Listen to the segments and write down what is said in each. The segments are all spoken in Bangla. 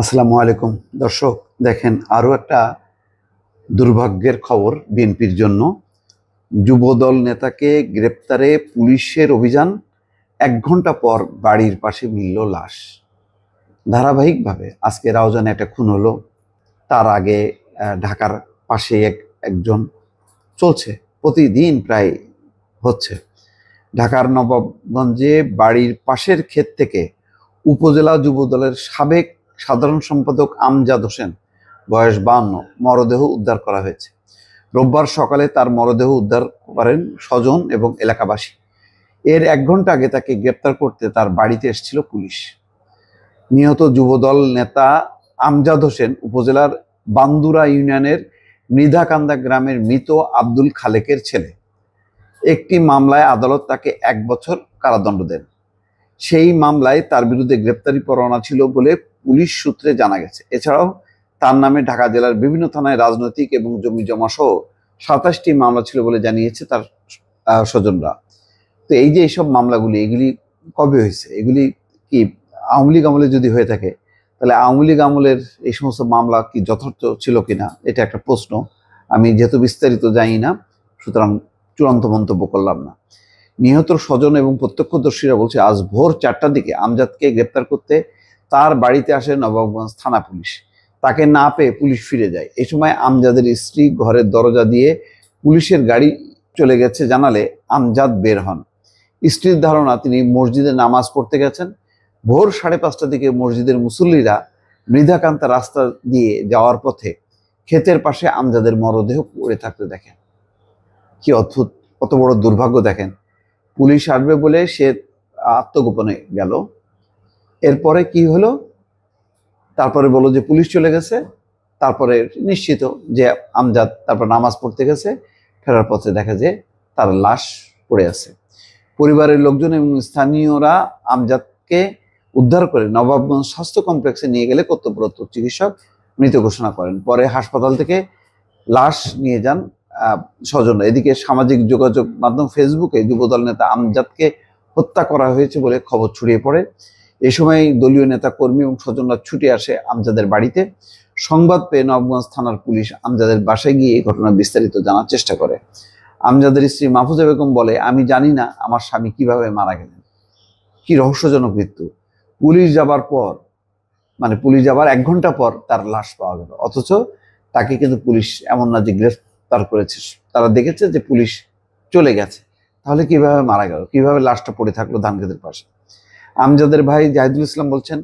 আসসালামু আলাইকুম। দর্শক, দেখেন আরও একটা দুর্ভাগ্যের খবর বিএনপির জন্য। যুবদল নেতাকে গ্রেপ্তারে পুলিশের অভিযান এক ঘণ্টা পর বাড়ির পাশে মিলল লাশ। ধারাবাহিকভাবে আজকে রাউজানে একটা খুন হলো। তার আগে ঢাকার পাশে এক, একজন চলছে, প্রতিদিন প্রায় হচ্ছে। ঢাকার নবাবগঞ্জে বাড়ির পাশের ক্ষেত থেকে উপজেলা যুবদলের সাবেক সাধারণ সম্পাদক আমজাদ হোসেন, বয়স বাহান্ন, মরদেহ উদ্ধার করা হয়েছে। রোববার সকালে তার মরদেহ উদ্ধার করেন স্বজন এবং এলাকাবাসী। এর এক ঘণ্টা আগে তাকে গ্রেপ্তার করতে তার বাড়িতে এসেছিল পুলিশ। নিহত যুবদল নেতা আমজাদ হোসেন উপজেলার বান্দুরা ইউনিয়নের মৃধাকান্দা গ্রামের মৃত আব্দুল খালেকের ছেলে। একটি মামলায় আদালত তাকে এক বছর কারাদণ্ড দেন। সেই মামলায় তার বিরুদ্ধে গ্রেপ্তারি পরোয়ানা ছিল বলে পুলিশ সূত্রে জানা গেছে। এছাড়াও তার নামে ঢাকা জেলার বিভিন্ন থানায় রাজনৈতিক এবং জমি জমা সহ সাতাশটি মামলা ছিল বলে জানিয়েছে তার স্বজনরা। তো এই যে এইসব মামলাগুলি, এগুলি কবে হয়েছে? এগুলি কি আওয়ামী লীগ আমলে যদি হয়ে থাকে, তাহলে আওয়ামী লীগ আমলের এই সমস্ত মামলা কি যথার্থ ছিল কিনা? এটা একটা প্রশ্ন। আমি যেহেতু বিস্তারিত জানি না, সুতরাং চূড়ান্ত মন্তব্য করলাম না। নিহত স্বজন এবং প্রত্যক্ষদর্শীরা বলছে, আজ ভোর চারটার দিকে আমজাদকে গ্রেপ্তার করতে তার বাড়িতে আসে নবাবগঞ্জ থানা পুলিশ। তাকে না পেয়ে পুলিশ ফিরে যায়। এই সময় আমজাদের স্ত্রী ঘরের দরজা দিয়ে পুলিশের গাড়ি চলে গেছে জানালে আমজাদ বের হন। স্ত্রীর ধারণা, তিনি মসজিদে নামাজ পড়তে গেছেন। ভোর সাড়ে পাঁচটার দিকে মসজিদের মুসল্লিরা মৃধাকান্তা রাস্তা দিয়ে যাওয়ার পথে ক্ষেতের পাশে আমজাদের মরদেহ পড়ে থাকতে দেখেন। কি অদ্ভুত, কত বড় দুর্ভাগ্য দেখেন। পুলিশ আসবে বলে সে আত্মগোপনে গেল। এরপরে কি হলো? তারপরে বলো যে পুলিশ চলে গেছে। তারপরে নিশ্চিত যে আমজাদ তারপর নামাজ পড়তে গেছে। ফেরার পথে দেখা যে তার লাশ পড়ে আছে। পরিবারের লোকজন এবং স্থানীয়রা আমজাদকে উদ্ধার করে নবাবগঞ্জ স্বাস্থ্য কমপ্লেক্সে নিয়ে গেলে কর্তব্যরত চিকিৎসক মৃত ঘোষণা করেন। পরে হাসপাতাল থেকে লাশ নিয়ে যান আহ, স্বজনরা এদিকে সামাজিক যোগাযোগ মাধ্যম ফেসবুকে যুবদল নেতা আমজাদকে হত্যা করা হয়েছে বলে খবর ছড়িয়ে পড়ে। এই সময় দলীয় নেতা কর্মী এবং স্বজনরা ছুটে আসে আমজাদের বাড়িতে। সংবাদ পেয়ে নবগঞ্জ থানার পুলিশ আমজাদের বাসায় গিয়ে এই ঘটনা বিস্তারিত জানার চেষ্টা করে। আমজাদের স্ত্রী মাহফুজা বেগম বলে, আমি জানি না আমার স্বামী কীভাবে মারা গেলেন। কি রহস্যজনক মৃত্যু। পুলিশ যাবার পর মানে পুলিশ যাবার এক ঘণ্টা পর তার লাশ পাওয়া গেল। অথচ তাকে কিন্তু পুলিশ এমন না যে গ্রেফতার করেছে। তারা দেখেছে যে পুলিশ চলে গেছে। তাহলে কীভাবে মারা গেল? কীভাবে লাশটা পড়ে থাকল ধান খেতের পাশে? আমজাদের ভাই জাহিদুল ইসলাম বলছেন,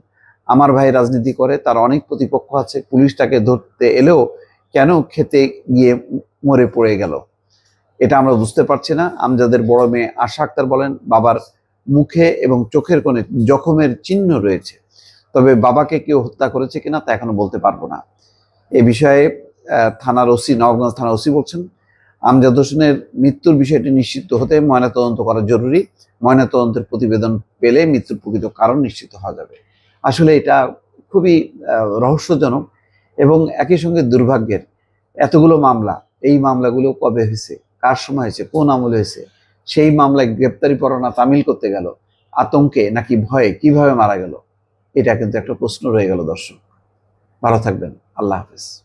আমার ভাই রাজনীতি করে, তার অনেক প্রতিপক্ষ আছে পুলিশ তাকে ধরতে এলেও কেন খেতে গিয়ে মরে পড়ে গেল? এটা আমরা বুঝতে পারছি না। আমজাদের বড় মেয়ে আশা আক্তার বলেন, বাবার মুখে এবং চোখের কোণে জখমের চিহ্ন রয়েছে। তবে বাবাকে কেউ হত্যা করেছে কিনা তা এখনও বলতে পারব না। এ বিষয়ে থানার ওসি নবগঞ্জ থানার ওসি বলছেন আমজাদ হোসেনের মৃত্যুর বিষয়টি নিশ্চিত হতে ময়নাতদন্ত করা জরুরি। ময়নাতদন্তের প্রতিবেদন পেলে মৃত্যুর প্রকৃত কারণ নিশ্চিত হওয়া যাবে। আসলে এটা খুবই রহস্যজনক এবং একই সঙ্গে দুর্ভাগ্যের। এতগুলো মামলা, এই মামলাগুলো কবে হয়েছে? কার সময় হয়েছে? কোন আমলে হয়েছে? সেই মামলায় গ্রেপ্তারি পরোয়ানা তামিল করতে গেল। আতঙ্কে নাকি ভয়ে কীভাবে মারা গেল? এটা কিন্তু একটা প্রশ্ন রয়ে গেল দর্শক। ভালো থাকবেন। আল্লাহ হাফেজ।